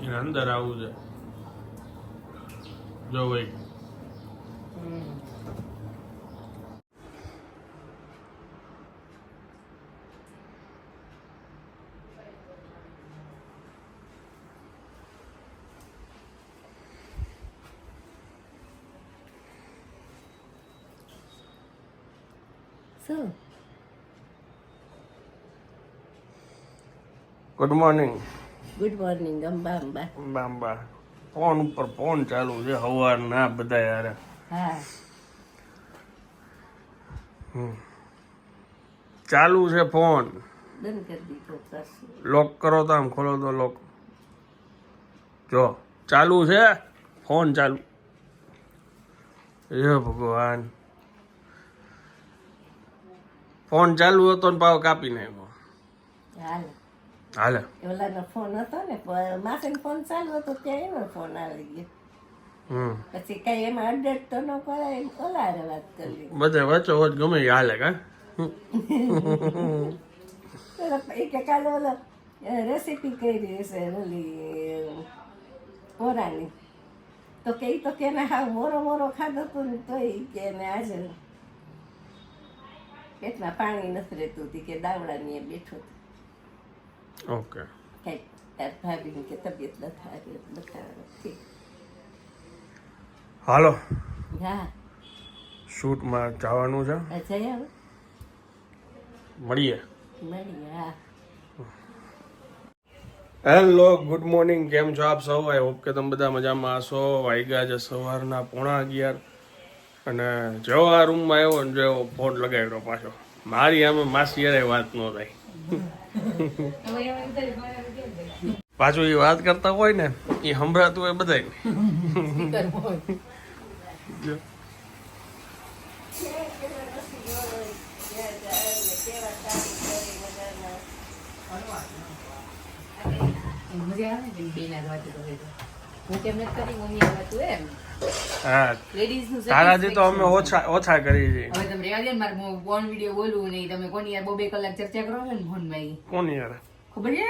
એને અંદર આવવું છે જો ભાઈ હમ. શું good morning Amba. Amba. Phone ઉપર ફોન ચાલુ છે હવાર ના બધા યાર. હા. ચાલુ છે ફોન. બંધ કરી દીધો લોક કરો તો આમ ખોલો તો લોક જો ચાલુ છે ફોન ચાલુ. હે ભગવાન. ફોન ચાલુ હતો ને પાવ કાપી નાખ્યો. હાલ. હાલે ઓલાનો ફોન હતો ને માસીનો ફોન ચાલુ હતો ત્યાં એનો ફોન આવી ગયો પછી કઈ એમાં અપડેટ તો ન કરાય ઓલારે વાત કરી બધે વચ્ચો વચ ગમે એ હાલે કા એ કે કાલે ઓલો રેસીપી કરી હશે ઓલી પોરાની તો કે તો કે ને હા મોરો મોરો ખાધો તો ને તો ઈ કે ને આજે પેટમાં પાણી નથી રહેતું હતી કે દાવડાની એ બેઠું હતો ઓકે કે તબિયત બતાવે હાલો હા શૂટમાં જવાનું છે મળીએ હેલો ગુડ મોર્નિંગ કેમ છો આપ સૌ આઈ હોપ કે તમે બધા મજામાં હશો વાગ્યા છે સવારના પોણા અગિયાર અને જેવો આ રૂમમાં આવ્યો ને જેવો ફોન લગાવ્યો પાછો મારી આમે માસી વાત ન થાય પાછું એ વાત કરતા હોય ને એ સંભળાતું હોય બધા હું કેમ નથી કરી, મમ્મી આ એમ. હા. તારાથી તો અમે ઓછા ઓછા કરી છે. હવે તમે રેવા દે ને મારે હું ફોન બોલવું નહીં તમે કોની યાર બે કલાક ચર્ચા કરો છો ને ફોનમાં કોણ યાર? ખબર છે?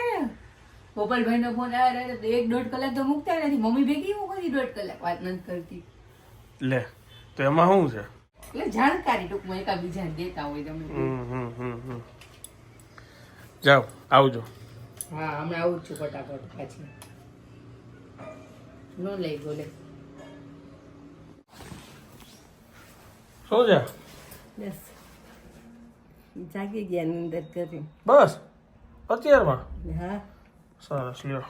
ગોપાલભાઈ નો ફોન આવે એક દોઢ કલાક તો મૂકતા નથી. મમ્મી ભેગી હું કરી દોઢ કલાક? વાત નથી કરતી. લે તો એમાં શું છે? એટલે જાણકારી ટૂંકમાં એકાબીજાને દેતા હોય તમે. હમ હમ હમ હમ. જાઓ આવજો. હા હમણાં આવું છું ફટાફટ પાછી. નો લઈ બોલે શું છે? બસ. જાગી ગયા કરી બસ? અત્યારમાં? હા. સરસ લ્યો.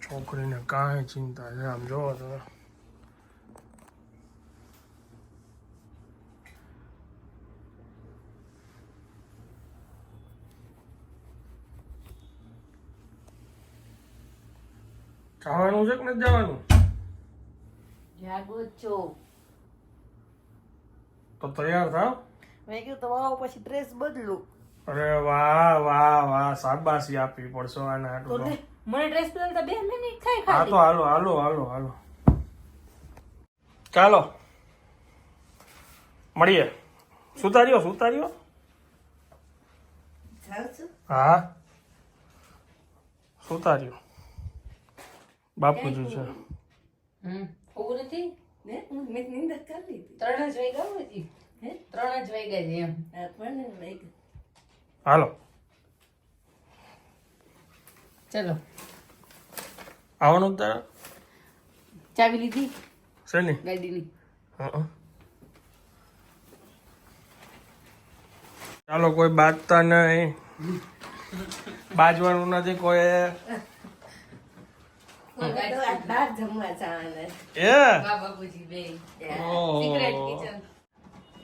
છોકરીને કાંઈ ચિંતા છે આમ જોવો તમે જવાનું છે કે નથી જવાનું? જાગો છો તો તૈયાર થાવ? મેં કીધું તો આવો પછી ડ્રેસ બદલું. અરે વાહ વાહ વાહ શાબાશી આપવી પડશે આના તો હાટુ તો. લે મને ડ્રેસ બદલતા બે મિનિટ થાય હા તો હાલો હાલો હાલો હાલો. ચાલો. મળીએ. સુતાર્યો સુતાર્યો હા. સુતાર્યો બાપુજી છે હમ હોવું નથી ને હું મેં નિંદર કરી લીધી ત્રણ જ વાગ્યા હોય હજી. હે ત્રણ જ વાગ્યા છે એમ આ પણ વહી હાલો ચલો આવવાનું જ તારે ચાવી લીધી શેની ગાડીની હં. ચાલો કોઈ બાજતા નહીં બાજવાનું નથી કોઈ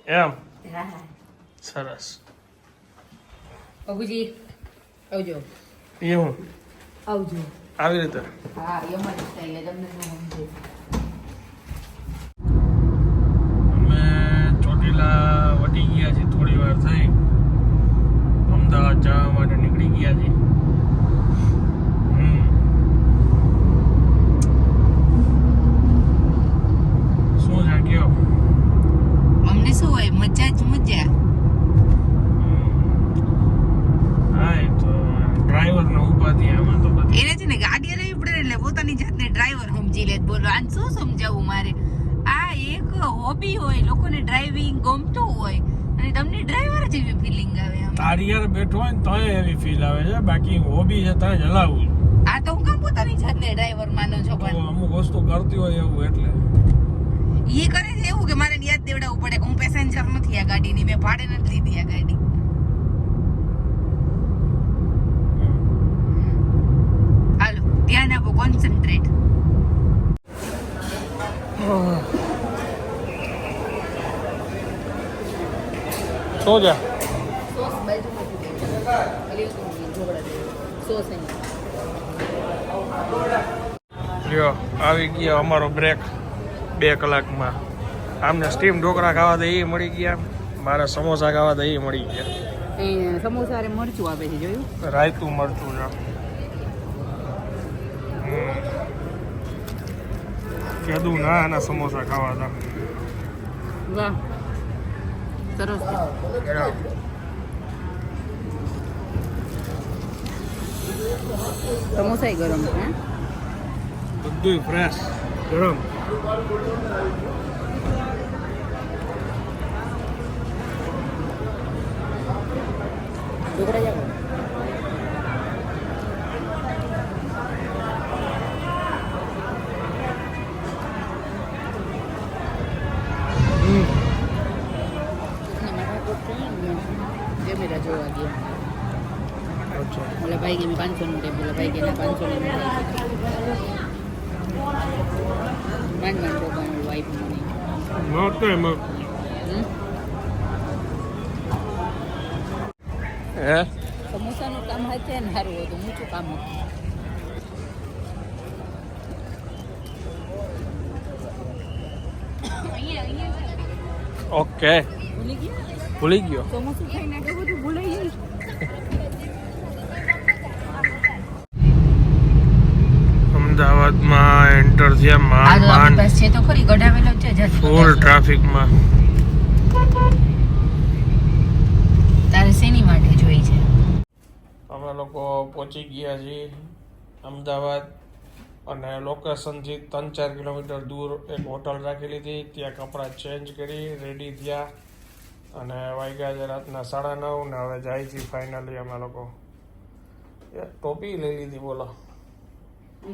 એમ? હા હા. સરસ. બાપુજી આવજો. એ હું આવજો. આવી રીતે? હા એમ જ થાય તમને સમજે? અમે ચોટીલા વટી ગયા છે થોડી વાર થઈ અમદાવાદ જવા માટે નીકળી ગયા છીએ હમ. શું છે કયો અમને શું હોય મજા જ મજા હમ. સમજી લે બોલો આને શું સમજાવવું મારે આ એક હોબી હોય લોકોને ડ્રાઇવિંગ ગમતું હોય અને તમને ડ્રાઈવર જેવી ફિલિંગ તારી યાર બેઠો હોય ને તોય એવી ફીલ આવે છે. બાકી હોબી છે ત્યાં જ. હલાવું આ તો હું કામ પોતાની જાતને ડ્રાઈવર માનો છો પણ અમુક વસ્તુ કરતી હોય એવું એટલે. ઈ કરે છે એવું કે મારે યાદ દેવડાવવું પડે. કે હું પેસેન્જર નથી આ ગાડીની મેં ભાડે નથી લીધી આ ગાડી. હાલો ધ્યાન આપો કોન્સન્ટ્રેટ શું લ્યો આવી ગયા અમારો બ્રેક બે કલાકમાં. આમને સ્ટીમ ઢોકળા ખાવા દે એ મળી ગયા. મારે સમોસા ખાવા દે એ મળી ગયા. સમોસા રે મરચું આપે છે જોયું? રાયતું મરચું છે. હમ. ના આના સમોસા ખાવા હતા વાહ. સરસ. છે. સમોસા ગરમ છે હે? બધું ફ્રેશ ગરમ ઢોકળા જાવ કેમેરા જોવા ગયા અચ્છા ઓલા ભાઈ કે મેં પાંચસો નું ટેપ ઓલા ભાઈ કે ના પાંચસો નું માંડ માંડ બોબાનું વાઈફ મને નહોતો એમાં હે સમોસાનું કામ હાથે ને સારું હતું ઊંચું કામ હતું અહીંયા અહીંયા ઓકે ભૂલી ગયા ભૂલી ગયો સમોસું ખાઈને આટલું બધું ભૂલાઈ જાય અમદાવાદમાં એન્ટર થયા માંડ પાસે છે તો ખરી ગઢાવેલો છે જાજી ફૂલ. ટ્રાફિકમાં તારે શેની માટે જોઈ છે? અમે લોકો પહોંચી ગયા છીએ અમદાવાદ અને લોકેશનથી ત્રણ ચાર કિલોમીટર દૂર એક હોટલ રાખેલી હતી. ત્યાં કપડાં ચેન્જ કરી રેડી થયા અને વાગ્યા છે રાતના સાડા નવ ને હવે જાય છે ફાઇનલી અમે લોકો. ટોપી લઈ લીધી બોલો.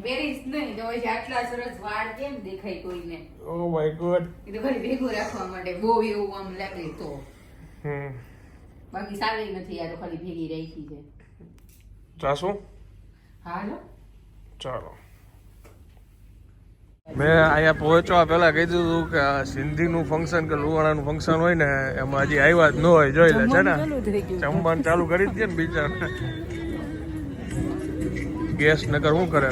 પેરીસ નહીં તો પછી આટલા સરસ વાળ કેમ દેખાય કોઈને? ઓ માય ગોડ એ તો ખાલી ભેગું રાખવા માટે બહુ એવું આમ લાગે તો. હમ. બાકી સારી નથી આ તો ખાલી ભેગી રાખી છે. જાશું હાલો. ચાલો. મેં અહીંયા પહોંચવા પહેલાં કહી દીધું કે સિંધીનું ફંક્શન કે લુવાણાનું ફંક્શન હોય ને એમાં હજી આવ્યા જ ન હોય જોઈ લે છે ને. જમવાનું ચાલુ કરી દે ને બીજા. ગેસ નગર શું કરે?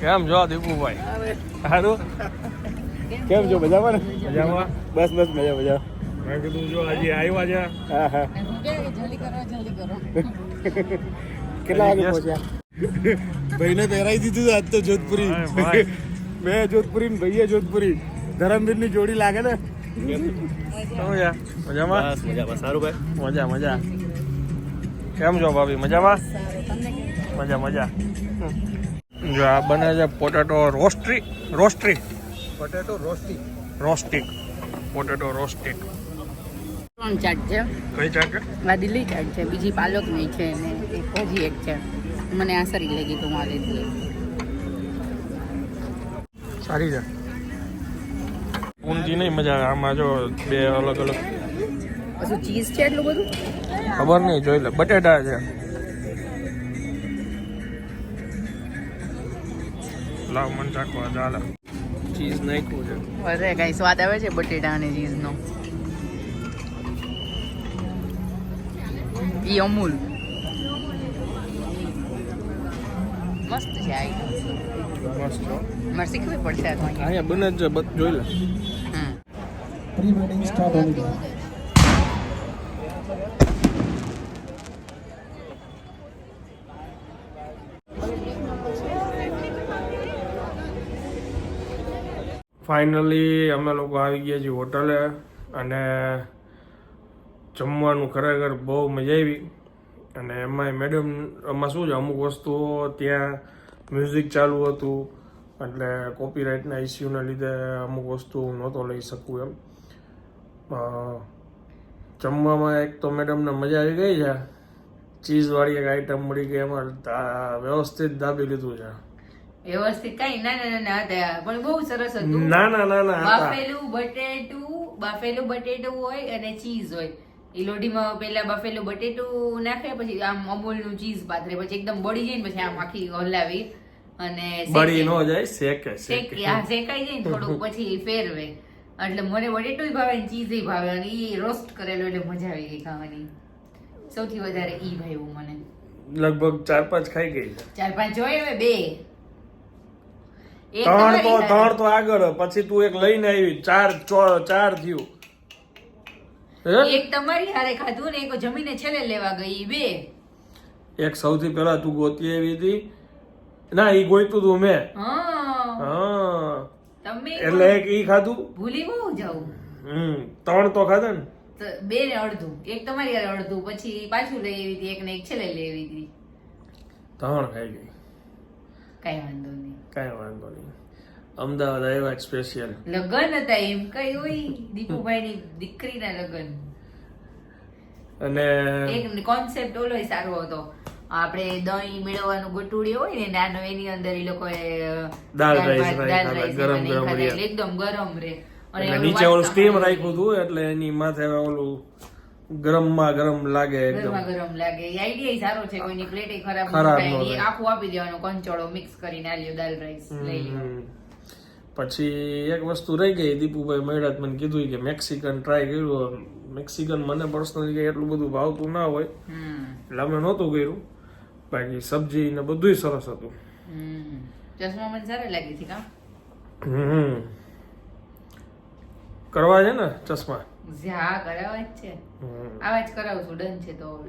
કેમ જો દીપુભાઈ? સારું કેમ છો મજામાં ને? મજામાં. બસ બસ મજા મજા. મેં કીધું જો આજે આવ્યા છે. હા હા. જલ્દી કરો જલ્દી કરો કેટલા વાગે. પહોંચ્યા? ભાઈને પહેરાઈ દીધું આજ તો જોધપુરી. બે મેં જોધપુરી ને ભાઈએ જોધપુરી. ધરમવીરની જોડી લાગે ને? યાર મજામાં? મજામાં. સારું ભાઈ? મજા મજા. કેમ છો ભાભી? મજામાં? મજા મજા. જો આ બને છે potato rosti rosti. Potato rosti રોસ્ટિક potato રોસ્ટિક ત્રણ ચાટ છે. કઈ ચાટ છે? આ દિલ્હી ચાટ છે બીજી પાલકની છે ને એક એક છે. મને આ સારી લાગી તો સારી છે. ઊંધી નહીં મજા આવે આમાં જો બે અલગ અલગ પછી ચીઝ છે એટલું બધું? ખબર નહીં જોઈ લે. બટેટા છે. લાવ મન ચાખવા ચાલે ચીઝ નાખ્યું છે. અરે કઈ સ્વાદ આવે છે બટેટા અને ચીઝનો? ઈ અમૂલ. મસ્ત છે આ. મસ્ત. મારે શીખવી પડશે અહીંયા. અહીંયા બને જ જોઈ લે. હમ. Pre wedding start Holi finally અમે લોકો આવી ગયા છીએ હોટલે અને જમવાનું ખરેખર બહુ મજા આવી. અને એમાંય મેડમ એમાં શું છે? અમુક વસ્તુઓ ત્યાં મ્યુઝિક ચાલુ હતું. એટલે કોપીરાઇટના ઇસ્યુના લીધે અમુક વસ્તુ નહોતો લઈ શકું એમ. જમવામાં એક તો મેડમને મજા આવી ગઈ છે. ચીઝવાળી એક આઈટમ મળી ગઈ એમાં. વ્યવસ્થિત દાબી લીધું છે. વ્યવસ્થિત કઈ નાના ના હતા. પણ બહુ સરસ હતું. ના ના ના ના બાફેલું બટેટું બાફેલું બટેટું હોય અને ચીઝ હોય. એ લોઢીમાં પેલા બાફેલું બટેટું નાખે પછી આમ અમૂલનું ચીઝ પાથરે પછી એકદમ બળી જાય ને પછી આમ આખી હલાવી અને બળી ન જાય શેકે શેકે. આ શેકાઈ જાય ને થોડું પછી ફેરવે. એટલે મને બટેટું ભાવે ને ચીઝ ભાવે અને એ રોસ્ટ કરેલો એટલે મજા આવી ગઈ ખાવાની. સૌથી વધારે ઈ ભાવ્યું મને. લગભગ ચાર પાંચ ખાઈ ગઈ. ચાર પાંચ જોઈએ હવે બે. ત્રણ તો ત્રણ તો આગળ પછી તું એક લઈને આવી ચાર ચાર થયું? એક તમારી હારે ખાધું ને એક જમીને છેલ્લે લેવા ગઈ બે. એક સૌથી પહેલા તું ગોતી આવી હતી. ના ઈ ગોઈતું તું મેં. એટલે એક ઈ ખાધું. ભૂલી બહુ જાઉં હમ ત્રણ તો ખાધા ને. બે ને અડધું. એક તમારી હારે અડધું પછી પાછું લઈ આવી હતી એક ને એક છેલ્લે લઈ આવી હતી. ત્રણ ખાઈ ગઈ. કઈ વાંધો નહીં. કાંઈ વાંધો નહીં. અમદાવાદ આવ્યા સ્પેશિયલ લગન હતા એમ કઈ હોય? દીપુભાઈ ની દીકરીના લગન. અને એક કોન્સેપ્ટ ઓલો સારો હતો. આપણે દહીં મેળવવાનું ગટુડી હોય ને નાનો એની અંદર એ લોકો દાળ રાઈસ ગરમ ગરમ એકદમ ગરમ રે. અને નીચે ઓલું સ્ટીમ રાખ્યું હતું એટલે એની માથે ઓલું ગરમમાં ગરમ લાગે એકદમ. ગરમા ગરમ લાગે આઈડિયા સારો છે કોઈની પ્લેટ ખરાબ ખરાબ. આખું આપી દેવાનું કંચોળો મિક્સ કરીને આલ્યો દાલ રાઈસ લઈ લ્યો. પછી એક વસ્તુ રહી ગઈ દીપુભાઈ મેળાત મને કીધું કે મેક્સિકન ટ્રાય કર્યું મેક્સિકન મને પર્સનલી એટલું બધું ભાવતું ના હોય. હમ. એટલે અમે નહોતું કર્યું. બાકી સબ્જી ને બધુંય સરસ હતું. ચશ્મા મને સારા લાગી હતી કા? હમ. કરવા છે ને ચશ્મા? હા કરાવવા જ છે. આવા જ કરાવું છું ડન છે તો.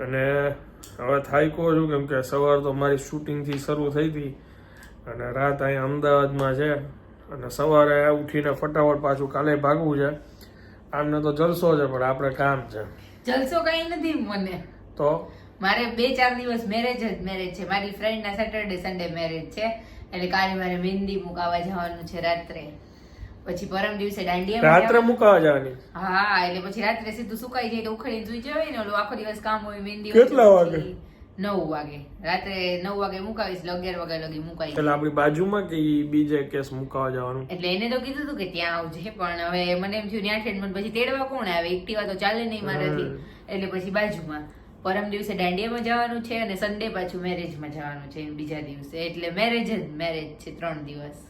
અને હવે થાય કહો છું કેમ કે સવાર તો મારી શૂટિંગથી શરૂ થઈ હતી અને રાત અહીંયા અમદાવાદમાં છે અને સવારે ઉઠીને ફટાફટ પાછું કાલે ભાગવું છે. આમને તો જલસો છે પણ આપણે કામ છે. જલસો કઈ નથી મને. તો? મારે બે ચાર દિવસ મેરેજ જ મેરેજ છે. મારી ફ્રેન્ડ ના સેટરડે સન્ડે મેરેજ છે. એટલે કાલે મારે મહેંદી મુકાવા જવાનું છે રાત્રે. પછી પરમ દિવસે દાંડિયા રાત્રે મુકાવા જવાની? હા એટલે પછી રાત્રે સીધું સુકાઈ જાય તો ઉખડીને સુઈ જવાય ને ઓલું આખો દિવસ કામ હોય મહેંદી કેટલા વાગે? નવ વાગે. રાત્રે નવ વાગે મુકાવીશ એટલે અગિયાર વાગ્યા લગી મુકાઈ એટલે આપણી બાજુમાં કે બીજે કેસ મુકાવા જવાનું? એટલે એને તો કીધું હતું કે ત્યાં આવજે પણ હવે મને એમ થયું ત્યાં મને પછી તેડવા કોણ આવે? એકટીવા તો ચાલે નહીં મારાથી. એટલે પછી બાજુમાં. પરમ દિવસે દાંડિયામાં જવાનું છે અને સન્ડે પાછું મેરેજમાં જવાનું છે બીજા દિવસે. એટલે મેરેજ જ મેરેજ છે ત્રણ દિવસ.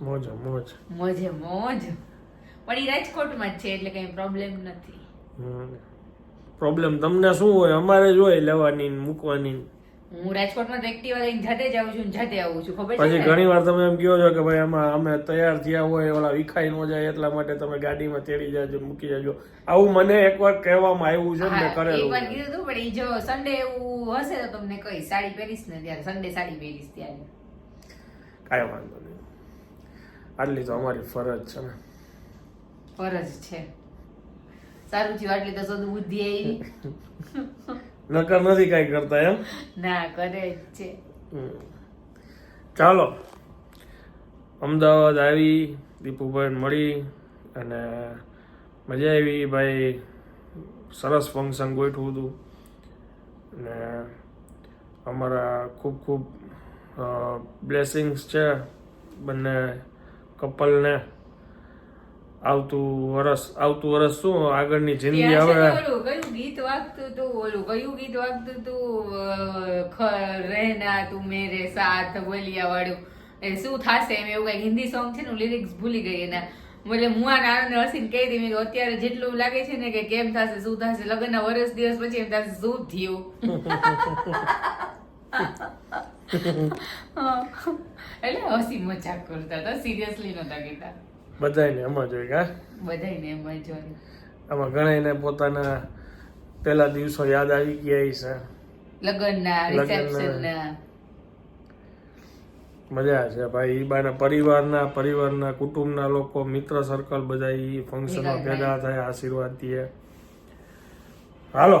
મોજ મોજ. મોજે મોજ. પણ એ રાજકોટમાં જ છે એટલે કઈ પ્રોબ્લેમ નથી. પ્રોબ્લેમ તમને શું હોય? અમારે જ હોય લેવાની મૂકવાની હું રાજકોટમાં તો એક્ટિવા લઈને જાતે જ આવું છું જાતે આવું છું. ખબર છે પછી ઘણી વાર તમે એમ કહો છો કે ભાઈ આમાં અમે તૈયાર થયા હોય ઓલા વિખાઈ ન જાય એટલા માટે તમે ગાડીમાં તેડી જાજો મૂકી જાજો. આવું મને એકવાર કહેવામાં આવ્યું છે મેં કરેલું એકવાર. કીધું હતું પણ એ જો સન્ડે એવું હશે તો તમને કઈ સાડી પહેરીશ ને ત્યારે. સન્ડે સાડી પહેરીશ ત્યારે. કાંઈ વાંધો નહીં. આટલી તો અમારી ફરજ છે ને. ફરજ છે. સારું થયું આટલી તો સદ બુદ્ધિ આવી. નકર નથી કાંઈ કરતા એમ? ના કરે છે. ચાલો. અમદાવાદ આવી દીપુભાઈ મળી અને મજા આવી ભાઈ. સરસ ફંક્શન ગોઠવું હતું. અને અમારા ખૂબ ખૂબ બ્લેસિંગ્સ છે બંને. કપલને આવતું વરસ આવતું વરસ શું? આગળની જિંદગી હવે કયું ગીત વાગતું તું? ઓલું કયું ગીત વાગતું તું? રહેના તું મેરે સાથ બોલિયા વાળું એ શું થાશે એમ એવું કઈ હિન્દી સોંગ છે ને લિરિક્સ ભૂલી ગઈ એના. એટલે હું આ આનંદ હસીને કહી દીધી અત્યારે જેટલું લાગે છે ને કે કેમ થશે શું થશે લગ્નના વર્ષ દિવસ પછી એમ થશે શું થયું. એટલે હસી મજાક કરતા હતા સિરિયસલી નતા કહેતા. બધાને એમ જ હોય કા બધાને એમ જ હોય. આમાં ઘણાને પોતાના પહેલા દિવસો યાદ આવી ગયા છે. લગ્નના. રિસેપ્શનના મજા છે ભાઈ ઈ બાના પરિવારના પરિવારના કુટુંબના લોકો મિત્ર સર્કલ બધા ઈ ફંક્શનમાં ભેગા ભેગા થાય આશીર્વાદ દે. હાલો.